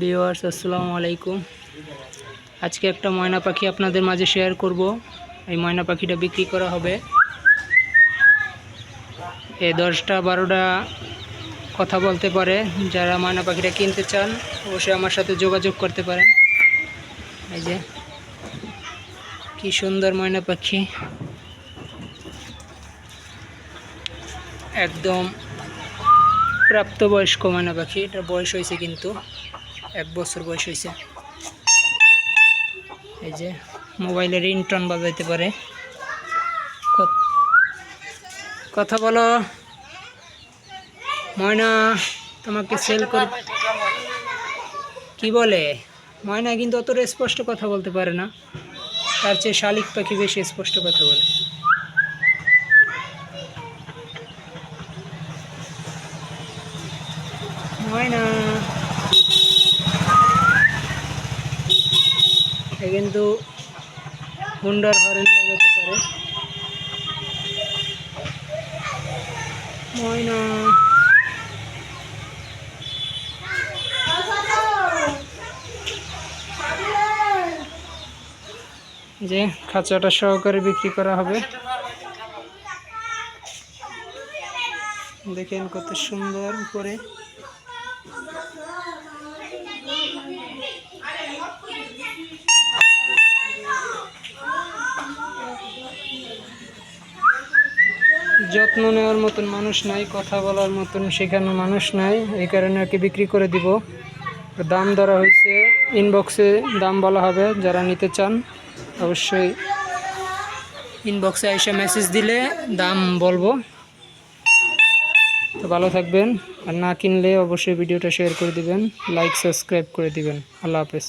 Viewers আসসালামু আলাইকুম। আজকে একটা ময়না পাখি আপনাদের মাঝে শেয়ার করব। এই ময়না পাখিটা বিক্রি করা হবে। এ দশটা বারোটা কথা বলতে পারে। যারা ময়না পাখিটা কিনতে চান, অবশ্যই আমার সাথে যোগাযোগ করতে পারেন। এই যে, কি সুন্দর ময়না পাখি। একদম প্রাপ্তবয়স্ক ময়না পাখি। এটার বয়স হয়েছে কিন্তু এক বছর বয়স হয়েছে। এই যে মোবাইলে রিংটন বাজাইতে পারে। কথা বলো। ময়না, তোমাকে সেল কর কি বলে? ময়না কিন্তু অতটা স্পষ্ট কথা বলতে পারে না। তার চেয়ে শালিক পাখি বেশি স্পষ্ট কথা বলে। ময়না এ কিন্তু হুন্ডার হরেন বাজাতে পারে ময়না যে খাঁচাটা সহকারে বিক্রি করা হবে। দেখেন কত সুন্দর উপরে। যত্ন নেওয়ার মতন মানুষ নাই, কথা বলার মতন সেখানে মানুষ নাই, এই কারণে আর কি বিক্রি করে দিব। দাম ধরা হয়েছে ইনবক্সে দাম বলা হবে, যারা নিতে চান, অবশ্যই ইনবক্সে এসে মেসেজ দিলে দাম বলব। তো ভালো থাকবেন, আর না কিনলে অবশ্যই ভিডিওটা শেয়ার করে দিবেন লাইক সাবস্ক্রাইব করে দিবেন। আল্লাহ হাফেজ।